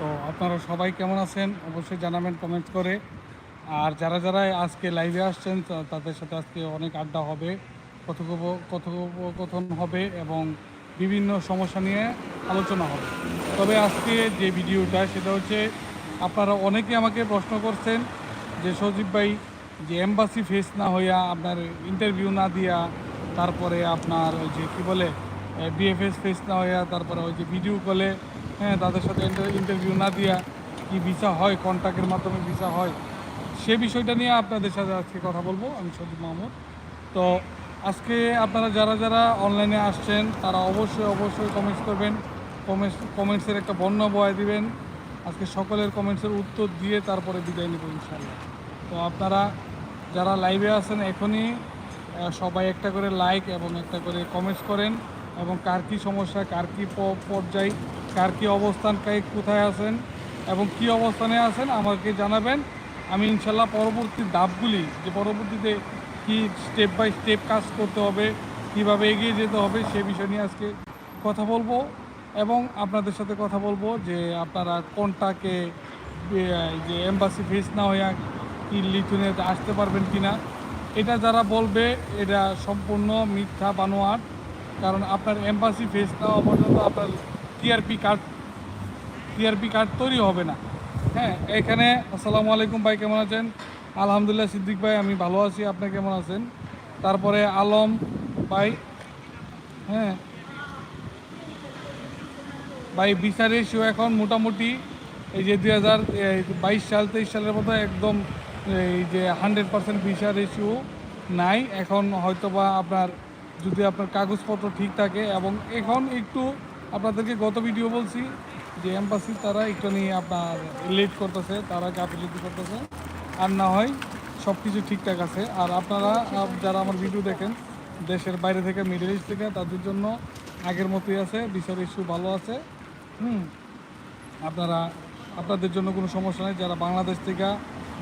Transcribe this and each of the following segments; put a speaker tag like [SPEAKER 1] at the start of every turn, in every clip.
[SPEAKER 1] তো আপনারা সবাই কেমন আছেন? অবশ্যই জানাবেন কমেন্ট করে। আর যারা যারা আজকে লাইভে আসছেন তাদের সাথে আজকে অনেক আড্ডা হবে কথোপ কথোপকথন হবে এবং বিভিন্ন সমস্যা নিয়ে আলোচনা হবে। তবে আজকে যে ভিডিওটা, সেটা হচ্ছে আপনারা অনেকে আমাকে প্রশ্ন করছেন যে সজীব ভাই, যে এম্বাসি ফেস না হইয়া আপনার ইন্টারভিউ না দিয়া তারপরে আপনার ওই যে কী বলে বিএফএস ফেস না হইয়া তারপরে ওই যে ভিডিও কলে হ্যাঁ তাদের সাথে ইন্টারভিউ না দিয়া কি ভিসা হয় কন্ট্যাক্টের মাধ্যমে ভিসা হয়, সে বিষয়টা নিয়ে আপনাদের সাথে আজকে কথা বলব, আমি সজীব মাহমুদ। তো আজকে আপনারা যারা যারা অনলাইনে আসছেন, তারা অবশ্যই অবশ্যই কমেন্টস করবেন কমেন্টস কমেন্টসের একটা বর্ণ বয় দিবেন। আজকে সকলের কমেন্টসের উত্তর দিয়ে তারপরে বিদায় নেব ইনশাল্লাহ তো আপনারা যারা লাইভে আছেন এখনই সবাই একটা করে লাইক এবং একটা করে কমেন্টস করেন এবং কার কী সমস্যা, কার কী পর্যায় কার কী অবস্থান, কে কোথায় আছেন এবং কি অবস্থানে আছেন আমাকে জানাবেন। আমি ইনশাল্লাহ পরবর্তী ধাপগুলি, যে পরবর্তীতে কি স্টেপ বাই স্টেপ কাজ করতে হবে, কীভাবে এগিয়ে যেতে হবে, সে বিষয় নিয়ে আজকে কথা বলব এবং আপনাদের সাথে কথা বলব যে আপনারা কোনটাকে যে এম্বাসি ফেস না হইয়া কি লিথুনিয়াতে আসতে পারবেন কি না এটা যারা বলবে, এটা সম্পূর্ণ মিথ্যা, বানোয়াট। কারণ আপনার এম্বাসি ফেস না হওয়া পর্যন্ত আপনার টিআরপি কার্ড টিআরপি কার্ড তৈরি হবে না। হ্যাঁ এখানে, আসসালামু আলাইকুম ভাই, কেমন আছেন? আলহামদুলিল্লাহ, সিদ্দিক ভাই, আমি ভালো আছি। আপনি কেমন আছেন? তারপরে আলম ভাই হ্যাঁ। ভাই ভিসা রেশিও এখন মোটামুটি এই যে দুই হাজার বাইশ সাল, তেইশ সালের মতো একদম এই যে হান্ড্রেড পার্সেন্ট ভিসা রেশিও নাই। এখন হয়তো বা আপনার, যদি আপনার কাগজপত্র ঠিক থাকে এবং এখন একটু আপনাদেরকে গত ভিডিও বলছি যে এম্বাসি তারা একটু নিয়ে আপনার লেট করতেছে, তারা গাফিলিটি করতেছে। আর না হয় সব কিছু ঠিকঠাক আছে। আর আপনারা যারা আমার ভিডিও দেখেন, দেশের বাইরে থেকে মিডল ইস্ট থেকে, তাদের জন্য আগের মতোই আছে, বিচার ইস্যু ভালো আছে। হুম, আপনারা, আপনাদের জন্য কোনো সমস্যা নেই। যারা বাংলাদেশ থেকে,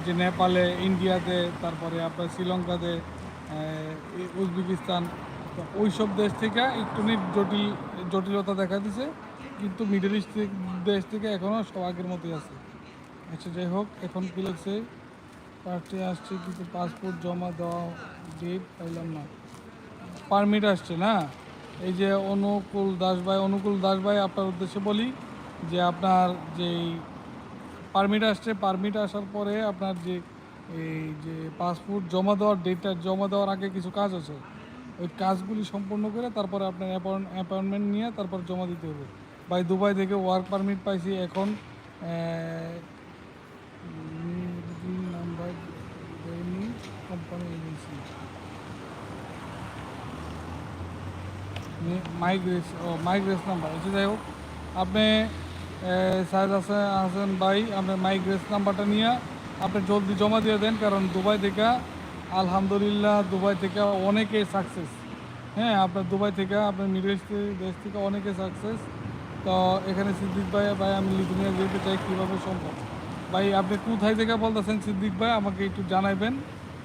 [SPEAKER 1] যে নেপালে, ইন্ডিয়াতে, তারপরে আপনার শ্রীলঙ্কাতে উজবেকিস্তান ওই সব দেশ থেকে একটু জটিল, জটিলতা দেখা দিছে। কিন্তু মিডল ইস্ট দেশ থেকে এখনও সব আগের মতোই আছে। আচ্ছা যাই হোক, এখন কী লাগছে? পার্টি আসছে, কিন্তু পাসপোর্ট জমা দেওয়া ডেট পাইলাম না। পারমিট আসছে না? এই যে অনুকূল দাস ভাই, অনুকূল দাস ভাই, আপনার উদ্দেশ্যে বলি যে আপনার যেই পারমিট আসছে পারমিট আসার পরে আপনার যে, এই যে পাসপোর্ট জমা দেওয়ার ডেটটা জমা দেওয়ার আগে কিছু কাজ আছে? ওই কাজগুলি সম্পন্ন করে তারপরে আপনার অ্যাপয়েন্টমেন্ট নিয়ে তারপর জমা দিতে হবে। ভাই, দুবাই থেকে ওয়ার্ক পারমিট পাইছি এখন কোম্পানি মাইগ্রেস ও নাম্বার আচ্ছা যাই হোক। আপনি সাহেদ হাসান হাসান ভাই আপনার মাইগ্রেস নাম্বারটা নিয়ে আপনি জলদি জমা দিয়ে দেন, কারণ দুবাই থেকে আলহামদুলিল্লাহ, দুবাই থেকে অনেকে সাকসেস হ্যাঁ আপনার দুবাই থেকে, আপনার মিডল ইস্ট দেশ থেকে অনেকে সাকসেস তো এখানে সিদ্দিক ভাই ভাই, আমি লিথুনিয়া যেতে চাই কীভাবে সম্ভব? ভাই, আপনি কোথায় থেকে বলতেছেন সিদ্দিক ভাই? আমাকে একটু জানাইবেন।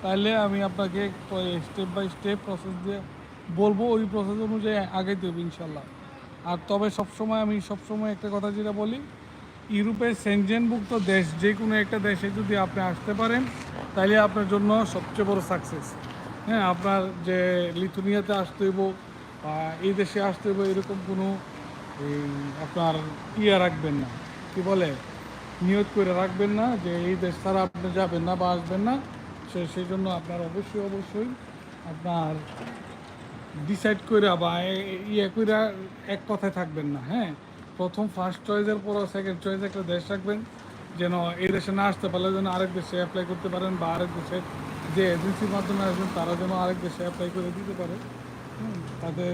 [SPEAKER 1] তাহলে আমি আপনাকে স্টেপ বাই স্টেপ প্রসেস দিয়ে বলব। ওই প্রসেস অনুযায়ী আগে দেবো ইনশাল্লাহ। আর তবে সবসময় আমি সবসময় একটা কথা যেটা বলি ইউরোপের সেনজেনভুক্ত দেশ, যে কোনো একটা দেশে যদি আপনি আসতে পারেন তাহলে আপনার জন্য সবচেয়ে বড় সাকসেস হ্যাঁ আপনার যে লিথুনিয়াতে আসতে হইব, বা এই দেশে আসতে হইব, এরকম কোনো এই আপনার ইয়ে রাখবেন না। কি বলে? নিয়ত করে রাখবেন না যে এই দেশ ছাড়া আপনি যাবেন না বা আসবেন না। সে, সেই জন্য আপনার অবশ্যই অবশ্যই আপনার ডিসাইড করে বা ইয়ে করে এক কথায় থাকবেন না। হ্যাঁ প্রথম ফার্স্ট চয়েসের পর সেকেন্ড চয়েস একটা দেশ রাখবেন, যেন এই দেশে না আসতে পারলে যেন আরেক দেশে অ্যাপ্লাই করতে পারেন বা আরেক দেশে যে এজেন্সির মাধ্যমে আসবেন, তারা যেন আরেক দেশে অ্যাপ্লাই করে দিতে পারে। তাদের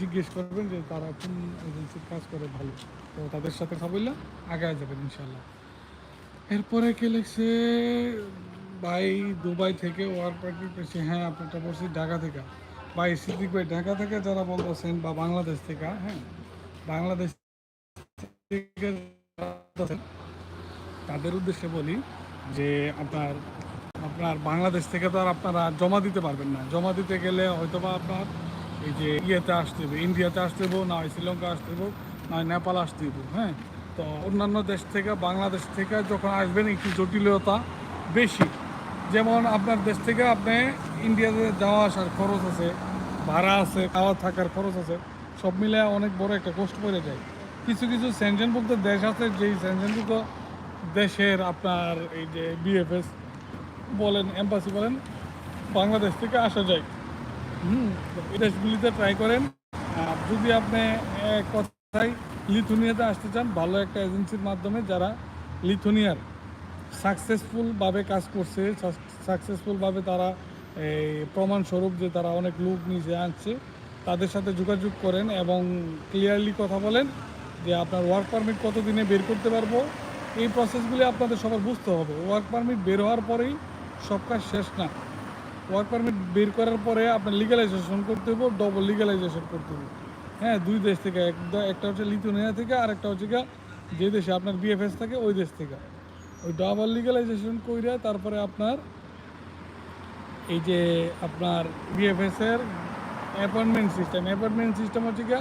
[SPEAKER 1] জিজ্ঞেস করবেন যে তারা কোন এজেন্সির কাজ করে ভালো। তো তাদের সাথে কথা বললে আগে যাবেন ইনশাল্লাহ এরপরে কে লিখছে, ভাই দুবাই থেকে ওয়ার পার্টি পেয়েছি। হ্যাঁ আপনারটা বলছি ঢাকা থেকে। ভাই সিদ্দিক ভাই ঢাকা থেকে যারা বলতেছেন বা বাংলাদেশ থেকে হ্যাঁ বাংলাদেশ তাদের উদ্দেশ্যে বলি যে আপনার আপনার বাংলাদেশ থেকে তো আর আপনারা জমা দিতে পারবেন না। জমা দিতে গেলে হয়তো বা আপনার এই যে ইয়েতে আসতে হবে ইন্ডিয়াতে আসতে হবে না হয় শ্রীলঙ্কা আসতে হবে না নেপাল আসতে হবে হ্যাঁ? তো অন্যান্য দেশ থেকে, বাংলাদেশ থেকে যখন আসবেন, একটু জটিলতা বেশি। যেমন আপনার দেশ থেকে আপনি ইন্ডিয়াতে যাওয়া আসার খরচ আছে, ভাড়া আছে, খাওয়া থাকার খরচ আছে সব মিলে অনেক বড় একটা কষ্ট পড়ে যায়। কিছু কিছু সেনজেনভুক্ত দেশ আছে, যেই সেনজেনভুক্ত দেশের আপনার এই যে বিএফএস বলেন এম্বাসি বলেন, বাংলাদেশ থেকে আসা যায়। হুম দেশগুলিতে ট্রাই করেন। যদি আপনি কথায় লিথুনিয়াতে আসতে চান, ভালো একটা এজেন্সির মাধ্যমে যারা লিথুনিয়ার সাকসেসফুলভাবে কাজ করছে সাকসেসফুলভাবে তারা এই প্রমাণস্বরূপ যে তারা অনেক লোক নিজে আনছে তাদের সাথে যোগাযোগ করেন এবং ক্লিয়ারলি কথা বলেন যে আপনার ওয়ার্ক পারমিট কত দিনে বের করতে পারব। এই প্রসেসগুলি আপনাদের সবার বুঝতে হবে। ওয়ার্ক পারমিট বের হওয়ার পরেই সব কাজ শেষ না। ওয়ার্ক পারমিট বের করার পরে আপনার লিগালাইজেশন করতে হবে ডবল লিগালাইজেশন করতে হবে হ্যাঁ দুই দেশ থেকে এক- একটা হচ্ছে লিথুনিয়া থেকে আর একটা হচ্ছে যে দেশে আপনার বিএফএস থাকে ওই দেশ থেকে। ওই ডাবল লিগালাইজেশন কইরা তারপরে আপনার এই যে আপনার বিএফএস এর অ্যাপয়েন্টমেন্ট সিস্টেম। অ্যাপয়েন্টমেন্ট সিস্টেম হচ্ছে কি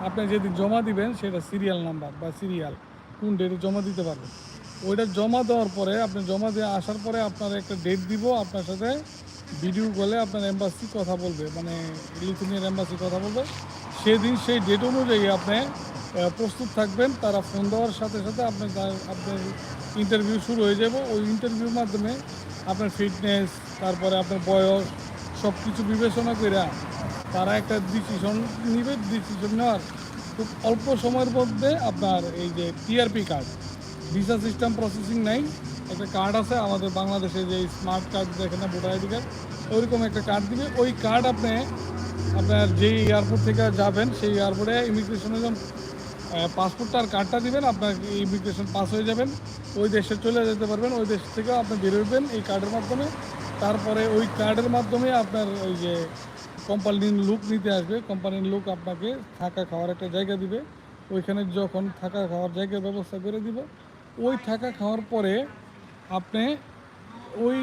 [SPEAKER 1] আপনি যেদিন জমা দিবেন সেটা সিরিয়াল নাম্বার বা সিরিয়াল কোন ডেটে জমা দিতে পারবেন। ওইটা জমা দেওয়ার পরে, আপনি জমা দিয়ে আসার পরে আপনার একটা ডেট দিব, আপনার সাথে ভিডিও কলে আপনার এম্বাসি কথা বলবে মানে লিথুনিয়ার এম্বাসি কথা বলবে। সেদিন সেই ডেট অনুযায়ী আপনি প্রস্তুত থাকবেন, তারা ফোন দেওয়ার সাথে সাথে আপনি তার- আপনার ইন্টারভিউ শুরু হয়ে যাবে। ওই ইন্টারভিউর মাধ্যমে আপনার ফিটনেস তারপরে আপনার বয়স সব কিছু বিবেচনা করে তারা একটা ডিসিশন নিবে ডিসিশন নেওয়ার। খুব অল্প সময়ের মধ্যে আপনার এই যে TRP card visa system processing নাই। একটা কার্ড আছে, আমাদের বাংলাদেশে যে স্মার্ট কার্ড দেখে না, ভোটার আইডি কার্ড ওইরকম একটা কার্ড দিবে। ওই কার্ড আপনি, আপনার যেই এয়ারপোর্ট থেকে যাবেন, সেই এয়ারপোর্টে ইমিগ্রেশনে যখন পাসপোর্টটা আর কার্ডটা দিবেন, আপনার ইমিগ্রেশন পাস হয়ে যাবেন। ওই দেশে চলে যেতে পারবেন, ওই দেশ থেকে আপনি বেরোবেন এই কার্ডের মাধ্যমে। তারপরে ওই কার্ডের মাধ্যমে আপনার ওই যে কোম্পানির লুক নিতে আসবে, কোম্পানির লোক আপনাকে থাকা খাওয়ার একটা জায়গা দিবে। ওইখানে যখন থাকা খাওয়ার জায়গার ব্যবস্থা করে দিবে। ওই থাকা খাওয়ার পরে আপনি ওই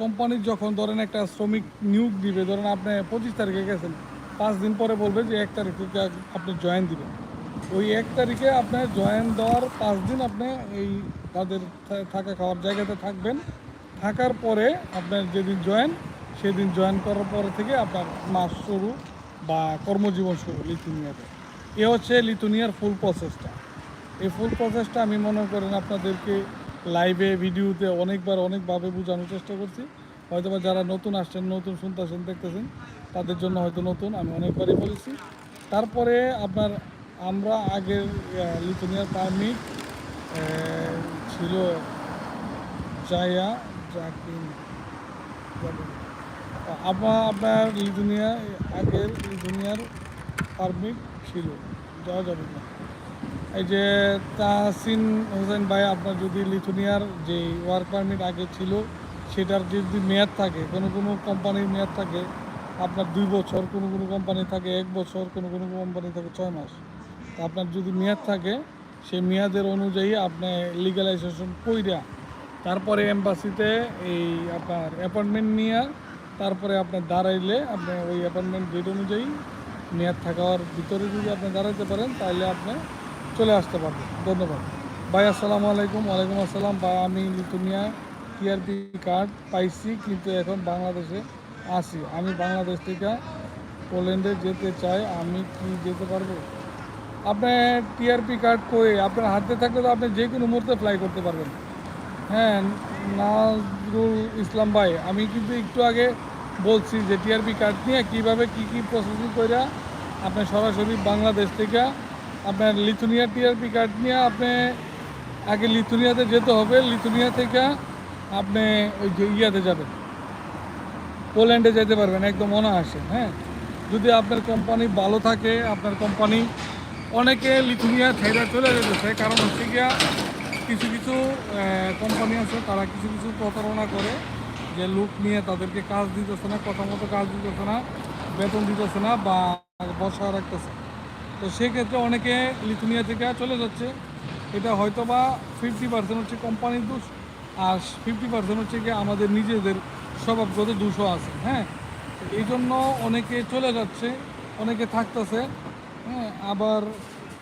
[SPEAKER 1] কোম্পানির যখন ধরেন একটা শ্রমিক নিয়োগ দিবে, ধরেন আপনি পঁচিশ তারিখে গেছেন, পাঁচ দিন পরে বলবে যে এক তারিখ থেকে আপনি জয়েন দিবেন। ওই এক তারিখে আপনার জয়েন দেওয়ার পাঁচ দিন আপনি এই তাদের থাকা খাওয়ার জায়গাতে থাকবেন। থাকার পরে আপনার যেদিন জয়েন সেদিন জয়েন করার পর থেকে আপনার মাস শুরু বা কর্মজীবন শুরু লিথুনিয়াতে। এ হচ্ছে লিথুনিয়ার ফুল প্রসেসটা এই ফুল প্রসেসটা আমি মনে করেন আপনাদেরকে লাইভে ভিডিওতে অনেকবার, অনেকভাবে বোঝানোর চেষ্টা করছি। হয়তো বা যারা নতুন আসছেন, নতুন শুনতেছেন দেখতেছেন, তাদের জন্য হয়তো নতুন, আমি অনেকবারই বলেছি। তারপরে আপনার আমরা আগের লিথুনিয়ার পারমিট ছিল জায়া জাকিন আপনার লিথুনিয়া আগের লিথুনিয়ার পারমিট ছিল, যাওয়া যাবে না। এই যে তাহসিন হোসেন ভাই, আপনার যদি লিথুনিয়ার যে ওয়ার্ক পারমিট আগে ছিল, সেটার যদি মেয়াদ থাকে, কোনো কোনো কোম্পানির মেয়াদ থাকে, আপনার দুই বছর, কোনো কোনো কোম্পানি থাকে এক বছর, কোনো কোনো কোম্পানি থাকে ছয় মাস। তা আপনার যদি মেয়াদ থাকে সেই মেয়াদের অনুযায়ী আপনি লিগালাইজেশন কইরা, তারপরে এম্বাসিতে এই আপনার অ্যাপয়েন্টমেন্ট নিয়ে তারপরে আপনার দাঁড়াইলে আপনি ওই অ্যাপয়েন্টমেন্ট ডেট অনুযায়ী মেয়াদ থাকার ভিতরে যদি আপনি দাঁড়াইতে পারেন তাহলে আপনি চলে আসতে পারবেন। ধন্যবাদ। ভাই, আসসালামু আলাইকুম। ওয়ালাইকুম আসসালাম। ভাই, আমি লিথুনিয়া টিআরপি কার্ড পাইছি, কিন্তু এখন বাংলাদেশে আছি। আমি বাংলাদেশ থেকে পোল্যান্ডে যেতে চাই, আমি কি যেতে পারব? আপনি টিআরপি কার্ড করে আপনার হাতে থাকলে তো আপনি যে কোনো মুহূর্তে ফ্লাই করতে পারবেন। হ্যাঁ নাজরুল ইসলাম ভাই, আমি কিন্তু একটু আগে বলছি যে টিআরপি কার্ড নিয়ে কীভাবে কী কী প্রসেসিং করে আপনি সরাসরি বাংলাদেশ থেকে আপনার লিথুনিয়া টিআরপি কার্ড নিয়ে আপনি আগে লিথুনিয়াতে যেতে হবে, লিথুনিয়া থেকে আপনি ওই যে ইয়াতে যাবেন। পোল্যান্ডে যেতে পারবেন, একদম অনায়াসে হ্যাঁ? যদি আপনার কোম্পানি ভালো থাকে, আপনার কোম্পানি অনেকে লিথুনিয়া ছেড়ে চলে যেতেছে, কারণ হচ্ছে গিয়া কিছু কিছু কোম্পানি আছে, তারা কিছু কিছু প্রতারণা করে যে লোক নিয়ে তাদেরকে কাজ দিতেছে না, কথা মতো কাজ দিতেছে না, বেতন দিতেছে না বা বসা রাখতেছে। তো সেক্ষেত্রে অনেকে লিথুনিয়া থেকে চলে যাচ্ছে। এটা হয়তো বা ফিফটি পার্সেন্ট হচ্ছে কোম্পানির দোষ, আর ফিফটি পার্সেন্ট হচ্ছে কি আমাদের নিজেদের স্বভাবগত দোষও আছে হ্যাঁ? এই জন্য অনেকে চলে যাচ্ছে, অনেকে থাকতেছে হ্যাঁ? আবার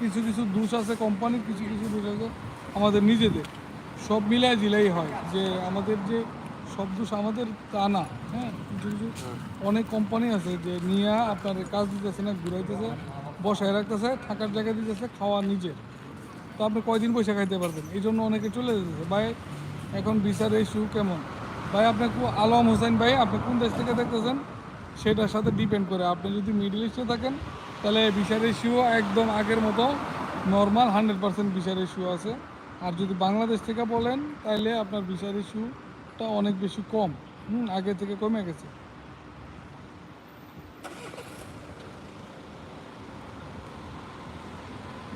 [SPEAKER 1] কিছু কিছু দোষ আছে কোম্পানির কিছু কিছু দোষ আছে। আমাদের নিজেদের। সব মিলাই জিলাই হয় যে আমাদের যে সব দোষ আমাদের তা না হ্যাঁ? কিছু কিছু অনেক কোম্পানি আছে যে নিয়ে আপনার কাজ দিতেছে না, ঘুরাইতেছে, বসায় রাখতেছে, থাকার জায়গা দিতেছে, খাওয়া নিজের। তো আপনি কয়দিন পয়সা খাইতে পারবেন? এই জন্য অনেকে চলে যেতেছে। ভাই, এখন বিচার ইস্যু কেমন? ভাই আপনি আলম হোসেন ভাই, আপনি কোন দেশ থেকে দেখতেছেন? সেটার সাথে ডিপেন্ড করে। আপনি যদি মিডল ইস্টে থাকেন, তাহলে বিচার ইস্যু একদম আগের মতো নর্মাল হান্ড্রেড পার্সেন্ট বিচার ইস্যু আছে। আর যদি বাংলাদেশ থেকে বলেন তাহলে আপনার বিচার ইস্যুটা অনেক বেশি কম। হুম, আগে থেকে কমে গেছে।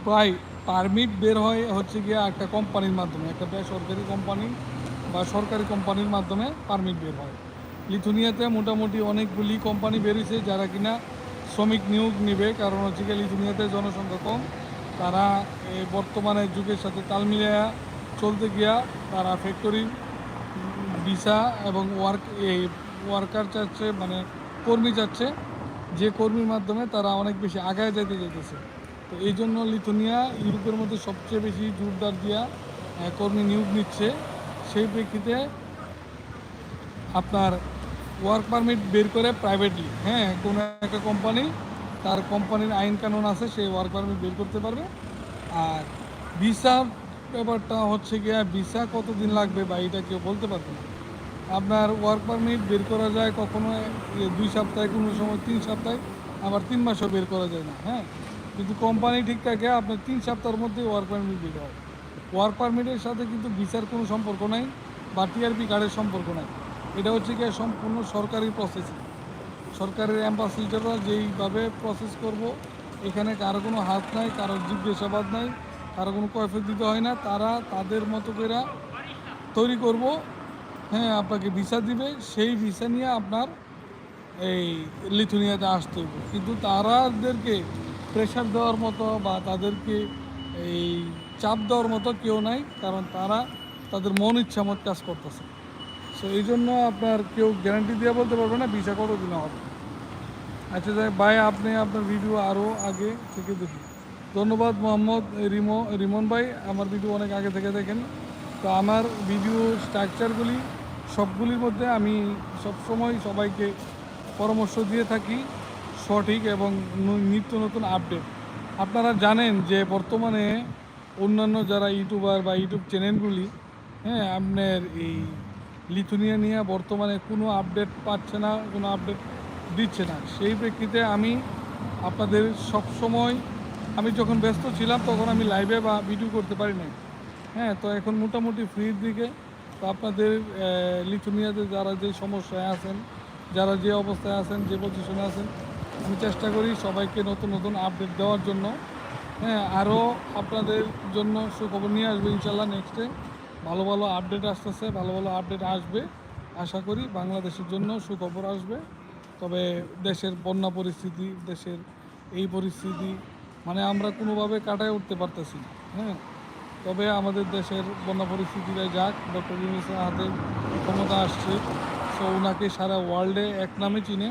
[SPEAKER 1] ভাই পারমিট বের হয় হচ্ছে গিয়ে একটা কোম্পানির মাধ্যমে, একটা বেসরকারি কোম্পানি বা সরকারি কোম্পানির মাধ্যমে পারমিট বের হয়। লিথুনিয়াতে মোটামুটি অনেকগুলি কোম্পানি বেরিয়েছে যারা কিনা শ্রমিক নিয়োগ নেবে, কারণ হচ্ছে গিয়ে লিথুনিয়াতে জনসংখ্যা কম। তারা এই বর্তমানে যুগের সাথে তাল মিলিয়ে চলতে গিয়া তারা ফ্যাক্টরি ভিসা এবং ওয়ার্ক এই ওয়ার্কার চাচ্ছে মানে কর্মী চাচ্ছে যে কর্মীর মাধ্যমে তারা অনেক বেশি আগায় যেতে যেতেছে তো এই জন্য লিথুনিয়া ইউরোপের মধ্যে সবচেয়ে বেশি জোরদার দিয়া কর্মী নিয়োগ নিচ্ছে। সেই প্রেক্ষিতে আপনার ওয়ার্ক পারমিট বের করে প্রাইভেটলি হ্যাঁ কোনো একটা কোম্পানি তার কোম্পানির আইন কানুন আছে, সেই ওয়ার্ক পারমিট বের করতে পারবে। আর ভিসার ব্যাপারটা হচ্ছে গিয়া ভিসা কতদিন লাগবে বা এটা কেউ বলতে পারবে না। আপনার ওয়ার্ক পারমিট বের করা যায় কখনো দুই সপ্তাহে, কোনো সময় তিন সপ্তাহে, আবার তিন মাসও বের করা যায় না হ্যাঁ? কিন্তু কোম্পানি ঠিক থাকে, আপনার তিন সপ্তাহের মধ্যে ওয়ার্ক পারমিট বের হয়। ওয়ার্ক পারমিটের সাথে কিন্তু ভিসার কোনো সম্পর্ক নাই, বা টিআরপি কার্ডের সম্পর্ক নাই। এটা হচ্ছে কি সম্পূর্ণ সরকারি প্রসেসিং সরকারের অ্যাম্বাসিডাররা যেইভাবে প্রসেস করব, এখানে কারও কোনো হাত নাই, কারও জিজ্ঞাসাবাদ নাই, কারও কোনো কয়ফত দিতে হয় না। তারা তাদের মতো করে তৈরি করব। হ্যাঁ আপনাকে ভিসা দিবে, সেই ভিসা নিয়ে আপনার এই লিথুনিয়াতে আসতে হবে কিন্তু তারাদেরকে প্রেশার দেওয়ার মতো বা তাদেরকে এই চাপ দেওয়ার মতো কেউ নাই, কারণ তারা তাদের মন ইচ্ছা মত কাজ করতেছে। সো এই জন্য আপনার কেউ গ্যারান্টি দিয়ে বলতে পারবে না ভিসা কত দিনে হবে? আচ্ছা যাই ভাই, আপনি আপনার ভিডিও আরও আগে থেকে দেখুন। ধন্যবাদ মোহাম্মদ রিমো, রিমন ভাই, আমার ভিডিও অনেক আগে থেকে দেখেন। তো আমার ভিডিও স্ট্রাকচারগুলি সবগুলির মধ্যে আমি সবসময় সবাইকে পরামর্শ দিয়ে থাকি সঠিক এবং নিত্য নতুন আপডেট আপনারা জানেন যে বর্তমানে অন্যান্য যারা ইউটিউবার বা ইউটিউব চ্যানেলগুলি হ্যাঁ আপনার এই লিথুনিয়া নিয়ে বর্তমানে কোনো আপডেট পাচ্ছে না, কোনো আপডেট দিচ্ছে না। সেই প্রেক্ষিতে আমি আপনাদের সব সময় আমি যখন ব্যস্ত ছিলাম তখন আমি লাইভে বা ভিডিও করতে পারি নাই। হ্যাঁ তো এখন মোটামুটি ফ্রির দিকে। তো আপনাদের লিথুনিয়াতে যারা যে সমস্যায় আছেন, যারা যে অবস্থায় আছেন, যে পজিশনে আছেন, আমি চেষ্টা করি সবাইকে নতুন নতুন আপডেট দেওয়ার জন্য। হ্যাঁ আরও আপনাদের জন্য সুখবর নিয়ে আসবে ইনশাল্লাহ নেক্সটে ভালো ভালো আপডেট আসতেছে, ভালো ভালো আপডেট আসবে। আশা করি বাংলাদেশের জন্য সুখবর আসবে। তবে দেশের বন্যা পরিস্থিতি, দেশের এই পরিস্থিতি মানে আমরা কোনোভাবে কাটায় উঠতে পারতেছি হ্যাঁ? তবে আমাদের দেশের বন্যা পরিস্থিতিটা যাক, ডক্টর ইউনিসের হাতে ক্ষমতা আসছে। সো ওনাকে সারা ওয়ার্ল্ডে এক নামে চিনে,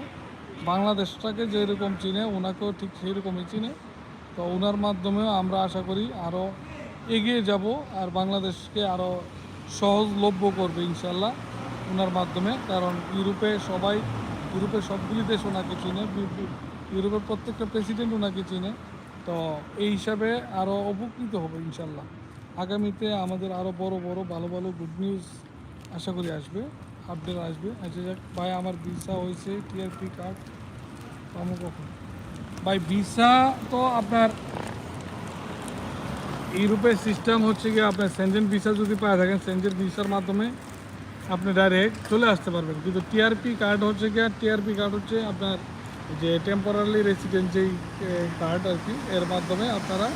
[SPEAKER 1] বাংলাদেশটাকে যেরকম চিনে ওনাকেও ঠিক সেই রকমই চিনে। তো ওনার মাধ্যমেও আমরা আশা করি আরও এগিয়ে যাব আর বাংলাদেশকে আরও সহজলভ্য করবে ইনশাল্লাহ ওনার মাধ্যমে। কারণ ইউরোপে সবাই ইউরোপের সবগুলি দেশ ওনাকে চিনে ইউরোপের প্রত্যেকটা প্রেসিডেন্ট ওনাকে চিনে। তো এই হিসাবে আরও উপকৃত হবে ইনশাল্লাহ। আগামীতে আমাদের আরও বড় বড়, ভালো ভালো গুড নিউজ আশা করি আসবে আপডেট আসবে। আচ্ছা যাক, ভাই, আমার ভিসা হয়েছে টিআরপি কার্ড পাবো কখন? ভাই ভিসা তো আপনার ইউরোপের সিস্টেম হচ্ছে কি আপনার সেনজেন ভিসা যদি পায় থাকেন সেনজেন ভিসার মাধ্যমে আপনি ডাইরেক্ট চলে আসতে পারবেন। কিন্তু টিআরপি কার্ড হচ্ছে কি টিআরপি কার্ড হচ্ছে আপনার যে টেম্পোরারি রেসিডেন্ট যেই কার্ড আর কি, এর মাধ্যমে আপনারা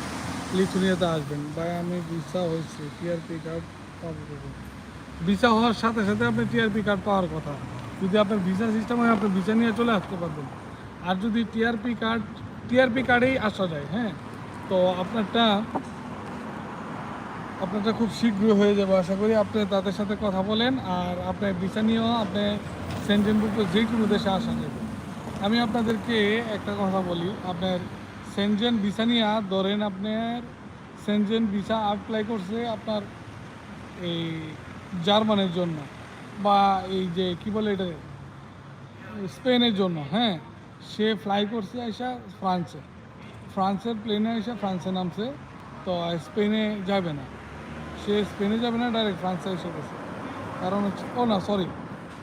[SPEAKER 1] লিথুনিয়াতে আসবেন। ভাই, আমি ভিসা হয়েছে টিআরপি কার্ড ভিসা হওয়ার সাথে সাথে আপনি টিআরপি কার্ড পাওয়ার কথা। যদি আপনার ভিসা সিস্টেম হয়, আপনি ভিসা নিয়ে চলে আসতে পারবেন। আর যদি টিআরপি কার্ড টিআরপি কার্ডেই আসা যায় হ্যাঁ? তো আপনারটা আপনারটা খুব শীঘ্রই হয়ে যাবে, আশা করি আপনি তাদের সাথে কথা বলেন আর আপনার ভিসা নিয়েও আপনি সেন্টেনভুক্ত যে কোনো দেশে আসা যাবে। আমি আপনাদেরকে একটা কথা বলি, আপনার সেনজেন ভিসা নিয়ে ধরেন আপনার সেনজেন ভিসা অ্যাপ্লাই করছে আপনার এই জার্মানের জন্য বা এই যে কি বলে এটা? স্পেনের জন্য হ্যাঁ। সে ফ্লাই করছে আইসা ফ্রান্সে। ফ্রান্সের প্লেনে এসে ফ্রান্সে নামছে, তো স্পেনে যাবে না। সে স্পেনে যাবে না ডাইরেক্ট ফ্রান্সে এসে গেছে। কারণ হচ্ছে, ও না সরি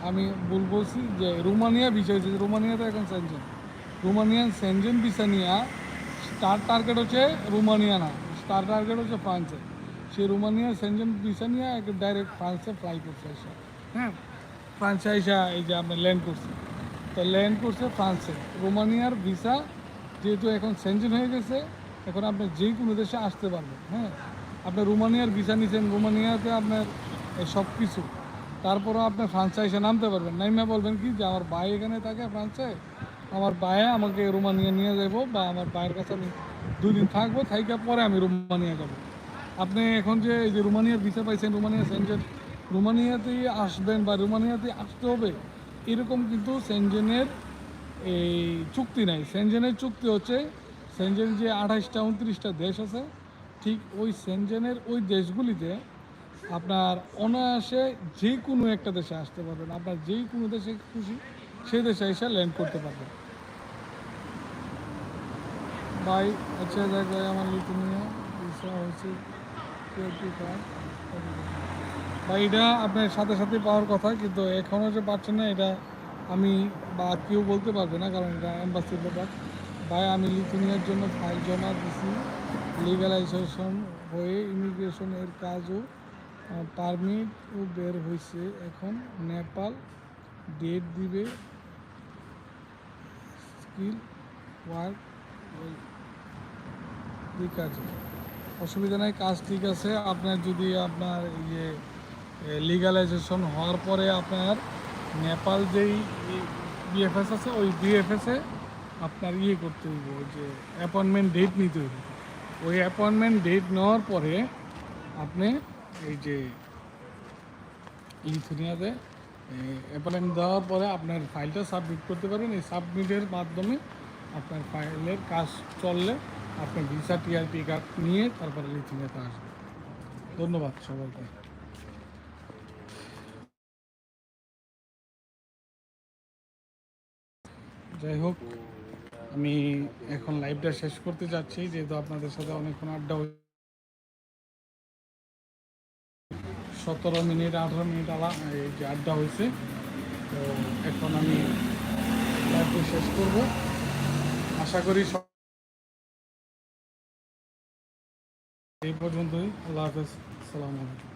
[SPEAKER 1] আমি ভুল বলছি যে রোমানিয়া ভিসা হয়েছে, রোমানিয়াতে এখন সেনজেন রোমানিয়ান সেনজেন ভিসা নিয়ে স্টার টার্গেট হচ্ছে রোমানিয়া না স্টার টার্গেট হচ্ছে ফ্রান্সে। সে রোমানিয়া সেনজেন ভিসা নিয়ে ডাইরেক্ট ফ্রান্সে ফ্লাই করছে এসে। হ্যাঁ ফ্রান্সে এসে এই যে আপনার ল্যান্ড করছে তো ল্যান্ড করছে ফ্রান্সে। রোমানিয়ার ভিসা যেহেতু এখন সেনজেন হয়ে গেছে, এখন আপনি যে কোনো দেশে আসতে পারবেন হ্যাঁ। আপনি রোমানিয়ার ভিসা নিছেন, রোমানিয়াতে আপনার সব কিছু। তারপরও আপনি ফ্রান্সে এসে নামতে পারবেন। নাইমা বলবেন কি যে, আমার ভাই এখানে থাকে ফ্রান্সে, আমার ভাইয়ে আমাকে রোমানিয়া নিয়ে যাব বা আমার ভাইয়ের কাছে আমি দুই দিন থাকব, থাইকা পরে আমি রোমানিয়া যাব। আপনি এখন যে, এই যে রোমানিয়ার ভিসা পাইছেন, রোমানিয়া সেনজেন রোমানিয়াতেই আসবেন বা রোমানিয়াতে আসতে হবে, এরকম কিন্তু সেনজেনের এই চুক্তি নাই। সেনজেনের চুক্তি হচ্ছে সেনজেন যে আঠাশটা উনত্রিশটা দেশ আছে ঠিক ওই সেনজেনের ওই দেশগুলিতে আপনার অনায়াসে যে কোনো একটা দেশে আসতে পারবেন। আপনার যেই কোনো দেশে খুশি সেই দেশে এসে ল্যান্ড করতে পারবেন। ভাই আচ্ছা ভাই, আমার লিটুনিয়া সিকিউরিটি ভাই, এটা আপনার সাথে সাথে পাওয়ার কথা, কিন্তু এখনও যে পাচ্ছেন না, এটা আমি বা কেউ বলতে পারবে না, কারণ এটা অ্যাম্বাসির ব্যাপার। ভাই, আমি লিথুনিয়ার জন্য ফাইল জমা দিছি। লিগালাইজেশন হয়ে ইমিগ্রেশনের কাজও পারমিটও বের হয়েছে এখন নেপাল ডেট দিবে স্কিল ওয়ার্ক ঠিক আছে অসুবিধা নাই, কাজ ঠিক আছে। আপনার যদি আপনার ইয়ে লিগালাইজেশন হওয়ার পরে আপনার নেপাল যেই বিএফএস আছে, ওই বিএফএসে আপনার ইয়ে করতে হইব, যে অ্যাপয়েন্টমেন্ট ডেট নিতে হইব। ওই অ্যাপয়েন্টমেন্ট ডেট নেওয়ার পরে আপনি এই যে লিথুনিয়াতে অ্যাপয়েন্টমেন্ট দেওয়ার পরে আপনার ফাইলটা সাবমিট করতে পারবেন। এই সাবমিটের মাধ্যমে আপনার ফাইলের কাজ চললে আপনার ভিসা টিআরপি কার্ড নিয়ে তারপরে লিথুনিয়াতে আসবেন। ধন্যবাদ সবাইকে। যাই হোক আমি এখন লাইভটা শেষ করতে যাচ্ছি, যেহেতু আপনাদের সাথে অনেকক্ষণ আড্ডা সতেরো মিনিট, আঠারো মিনিট আলা এই যে আড্ডা হয়েছে। তো এখন আমি লাইভটা শেষ করব। আশা করি এই পর্যন্তই। আল্লাহ হাফেজ। আলাইকুম।